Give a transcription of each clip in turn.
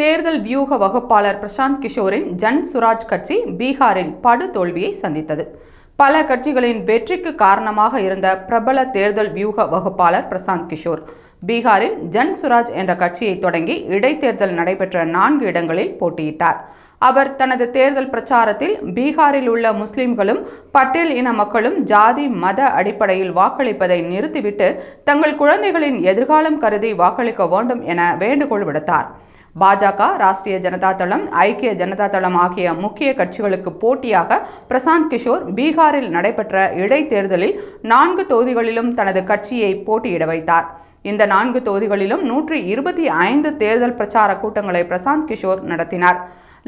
தேர்தல் வியூக வகுப்பாளர் பிரசாந்த் கிஷோரின் ஜன் சுராஜ் கட்சி பீகாரில் படு தோல்வியை சந்தித்தது. பல கட்சிகளின் வெற்றிக்கு காரணமாக இருந்த பிரபல தேர்தல் வியூக வகுப்பாளர் பிரசாந்த் கிஷோர் பீகாரில் ஜன் சுராஜ் என்ற கட்சியை தொடங்கி இடைத்தேர்தல் நடைபெற்ற நான்கு இடங்களில் போட்டியிட்டார். அவர் தனது தேர்தல் பிரச்சாரத்தில் பீகாரில் உள்ள முஸ்லிம்களும் பட்டேல் இன மக்களும் ஜாதி மத அடிப்படையில் வாக்களிப்பதை நிறுத்திவிட்டு தங்கள் குழந்தைகளின் எதிர்காலம் கருதி வாக்களிக்க வேண்டும் என வேண்டுகோள் விடுத்தார். பாஜக ராஷ்டிரிய ஜனதா தளம் ஐக்கிய ஜனதா தளம் ஆகிய முக்கிய கட்சிகளுக்கு போட்டியாக பிரசாந்த் கிஷோர் பீகாரில் நடைபெற்ற இடைத்தேர்தலில் நான்கு தொகுதிகளிலும் தனது கட்சியை போட்டியிட வைத்தார். இந்த நான்கு தொகுதிகளிலும் நூற்றி இருபத்தி ஐந்து தேர்தல் பிரச்சார கூட்டங்களை பிரசாந்த் கிஷோர் நடத்தினார்.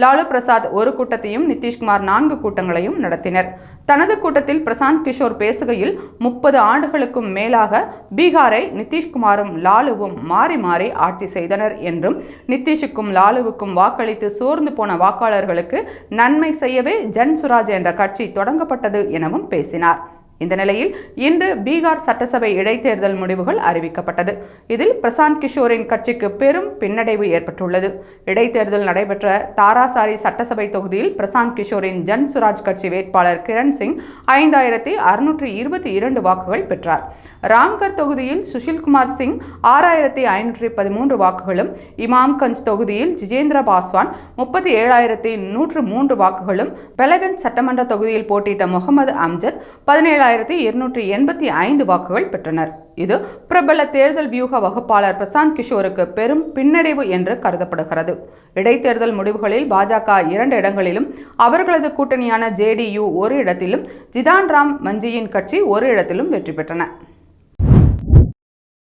லாலு பிரசாத் ஒரு கூட்டத்தையும் நிதிஷ்குமார் நான்கு கூட்டங்களையும் நடத்தினர். தனது கூட்டத்தில் பிரசாந்த் கிஷோர் பேசுகையில் முப்பது ஆண்டுகளுக்கும் மேலாக பீகாரை நிதிஷ்குமாரும் லாலுவும் மாறி மாறி ஆட்சி செய்தனர் என்றும் நிதிஷுக்கும் லாலுவுக்கும் வாக்களித்து சோர்ந்து போன வாக்காளர்களுக்கு நன்மை செய்யவே ஜன் சுராஜ் என்ற கட்சி தொடங்கப்பட்டது எனவும் பேசினார். இந்த நிலையில் இன்று பீகார் சட்டசபை இடைத்தேர்தல் முடிவுகள் அறிவிக்கப்பட்டது. இதில் பிரசாந்த் கிஷோரின் கட்சிக்கு பெரும் பின்னடைவு ஏற்பட்டுள்ளது. இடைத்தேர்தல் நடைபெற்ற தாராசாரி சட்டசபை தொகுதியில் பிரசாந்த் கிஷோரின் ஜன் சுராஜ் கட்சி வேட்பாளர் கிரண் சிங் ஐந்தாயிரத்தி அறுநூற்றி இருபத்தி இரண்டு வாக்குகள் பெற்றார். ராம்கர் தொகுதியில் சுஷில்குமார் சிங் ஆறாயிரத்தி ஐநூற்றி பதிமூன்று வாக்குகளும் இமாம்கஞ்ச் தொகுதியில் ஜிஜேந்திர பாஸ்வான் முப்பத்தி ஏழாயிரத்தி நூற்று மூன்று வாக்குகளும் பெலகன் சட்டமன்ற தொகுதியில் போட்டியிட்ட முகமது அம்ஜத் பதினேழாயிரத்தி இருநூற்றி எண்பத்தி ஐந்து வாக்குகள் பெற்றனர். இது பிரபல தேர்தல் வியூக வகுப்பாளர் பிரசாந்த் கிஷோருக்கு பெரும் பின்னடைவு என்று கருதப்படுகிறது. இடைத்தேர்தல் முடிவுகளில் பாஜக இரண்டு இடங்களிலும் அவர்களது கூட்டணியான ஜேடியு ஒரு இடத்திலும் ஜிதான் ராம் மஞ்சியின் கட்சி ஒரு இடத்திலும் வெற்றி பெற்றன.